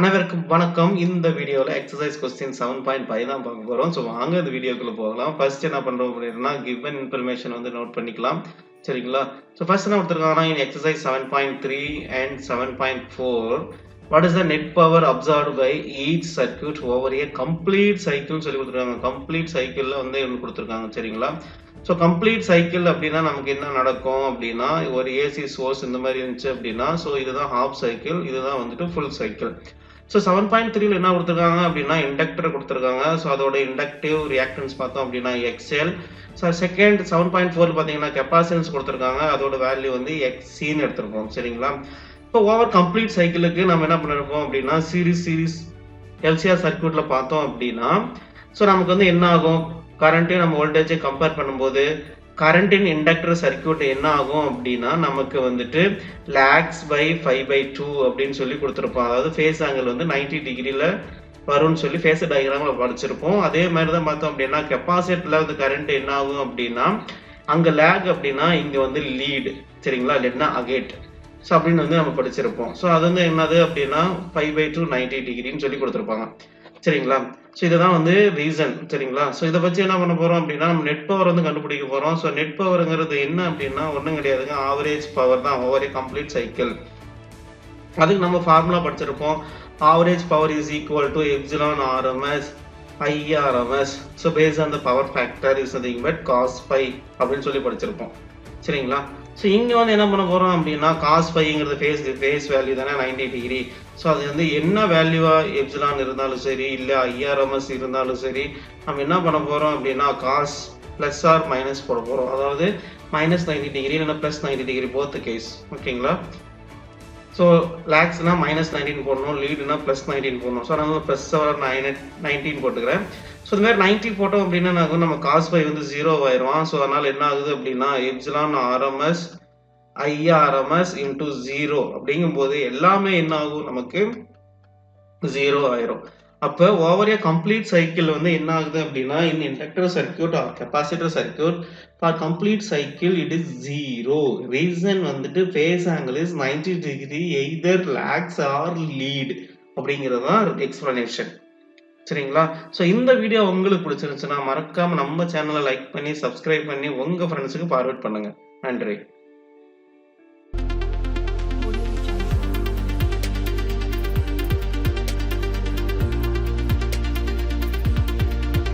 அனைவருக்கும் வணக்கம். இந்த வீடியோவில் exercise question seven point five தான் பார்க்க போகிறோம் ஸோ வாங்க இந்த வீடியோக்குள்ளே போகலாம். ஃபர்ஸ்ட் என்ன பண்ணுறோம் அப்படின்னா கிவன் இன்ஃபர்மேஷன் வந்து நோட் பண்ணிக்கலாம். சரிங்களா? ஸோ ஃபர்ஸ்ட் என்ன கொடுத்துருக்காங்கன்னா in exercise seven point three and seven point four what is the net power absorbed by each circuit over a complete சைக்கிள்னு சொல்லி கொடுத்துருக்காங்க. கம்ப்ளீட் சைக்கிளில் வந்து ஒன்று கொடுத்துருக்காங்க. சரிங்களா? ஸோ கம்ப்ளீட் சைக்கிள் அப்படின்னா நமக்கு என்ன நடக்கும் அப்படின்னா ஒரு ஏசி சோர்ஸ் இந்த மாதிரி இருந்துச்சு அப்படின்னா ஸோ இதுதான் ஹாஃப் சைக்கிள் இதுதான் வந்துட்டு full cycle so seven point த்ரீல என்ன கொடுத்துருக்காங்க அப்படின்னா இண்டக்டர் கொடுத்துருக்காங்க. ஸோ அதோட இண்டக்டிவ் ரியாக்டன்ஸ் பார்த்தோம் அப்படின்னா XL so second seven point four பார்த்தீங்கன்னா கெப்பாசிட்டன்ஸ் கொடுத்துருக்காங்க. அதோட வேல்யூ வந்து எக்ஸின்னு எடுத்திருக்கோம். சரிங்களா? இப்போ ஓவர் கம்ப்ளீட் சைக்கிளுக்கு நம்ம என்ன பண்ணிருக்கோம் அப்படின்னா சீரிஸ் சீரிஸ் எல்சிஆர் சர்க்யூட்ல பார்த்தோம் அப்படின்னா ஸோ நமக்கு வந்து என்ன ஆகும்? கரண்ட்டையும் நம்ம வோல்டேஜை கம்பேர் பண்ணும்போது கரண்ட்டின் இண்டக்டர் சர்க்கியூட் என்ன ஆகும் அப்படின்னா நமக்கு வந்துட்டு lags by five by two அப்படின்னு சொல்லி கொடுத்துருப்போம். அதாவது ஃபேஸ் ஆங்கிள் வந்து நைன்டி டிகிரியில் வரும்னு சொல்லி ஃபேஸ் டயக்ராமில் படிச்சிருப்போம் அதே மாதிரி தான் பார்த்தோம் அப்படின்னா கெப்பாசிட்டியில் வந்து கரண்ட் என்ன ஆகும் அப்படின்னா அங்கே லேக் அப்படின்னா இங்கே வந்து லீடு சரிங்களா? இல்லைன்னா அகேட் ஸோ அப்படின்னு வந்து நம்ம படிச்சிருப்போம். ஸோ அது வந்து என்னது அப்படின்னா ஃபைவ் பை டூ நைன்டி டிகிரின்னு சொல்லி கொடுத்துருப்பாங்க. சரிங்களா? ஸோ இதுதான் வந்து ரீசன் சரிங்களா? ஸோ இதை வச்சு என்ன பண்ண போகிறோம் அப்படின்னா நம்ம நெட் பவர் வந்து கண்டுபிடிக்க போகிறோம் ஸோ நெட் பவருங்கிறது என்ன அப்படின்னா ஒன்றும் கிடையாதுங்க. ஆவரேஜ் பவர் தான். ஓவர் கம்ப்ளீட் சைக்கிள் அதுக்கு நம்ம ஃபார்முலா படிச்சிருப்போம். Average power is equal to epsilon RMS IRMS so base on the power factor is nothing but cos phi அப்படின்னு சொல்லி படிச்சிருப்போம். சரிங்களா? ஸோ இங்கே வந்து என்ன பண்ண போகிறோம் அப்படின்னா காஸ் ஃபைங்கிறது ஃபேஸ் ஃபேஸ் வேல்யூ தானே நைன்டி டிகிரி ஸோ அது வந்து என்ன வேல்யூவாக எப்சிலான் இருந்தாலும் சரி இல்லை ஐஆர்எம்எஸ் இருந்தாலும் சரி நம்ம என்ன பண்ண போகிறோம் அப்படின்னா காஸ் ப்ளஸ் ஆர் மைனஸ் போட போகிறோம் அதாவது மைனஸ் நைன்டி டிகிரி இல்லைன்னா plus ninety degree both case ஓகேங்களா ஸோ லேக்ஸ்னால் மைனஸ் நைன்டீன் போடணும் லீடுனா ப்ளஸ் நைன்டீன் போடணும். ஸோ அதனால ப்ளஸ் நைன் நைன்டீன் போட்டுக்கிறேன். ஸோ இந்த மாதிரி நைன்டி போட்டோம் அப்படின்னா நாங்கள் நம்ம காஸ் பை வந்து ஜீரோ ஆயிடுவான் ஸோ அதனால் என்ன ஆகுது அப்படின்னா epsilon RMS IRMS into zero அப்படிங்கும்போது எல்லாமே என்ன ஆகும்? நமக்கு ஜீரோ ஆயிரும். அப்போ ஓவர் ஏ கம்ப்ளீட் சைக்கிள் வந்து என்ன ஆகுது அப்படின்னா in inductor circuit or capacitor circuit for complete cycle it is zero reason வந்துட்டு phase angle is ninety degree either lags or lead அப்படிங்கிறது தான் எக்ஸ்பிளனேஷன் சரிங்களா? ஸோ இந்த வீடியோ உங்களுக்கு பிடிச்சிருந்துச்சுன்னா மறக்காமல் நம்ம சேனலை லைக் பண்ணி சப்ஸ்கிரைப் பண்ணி உங்கள் ஃப்ரெண்ட்ஸுக்கு ஃபார்வர்ட் பண்ணுங்கள் நன்றி.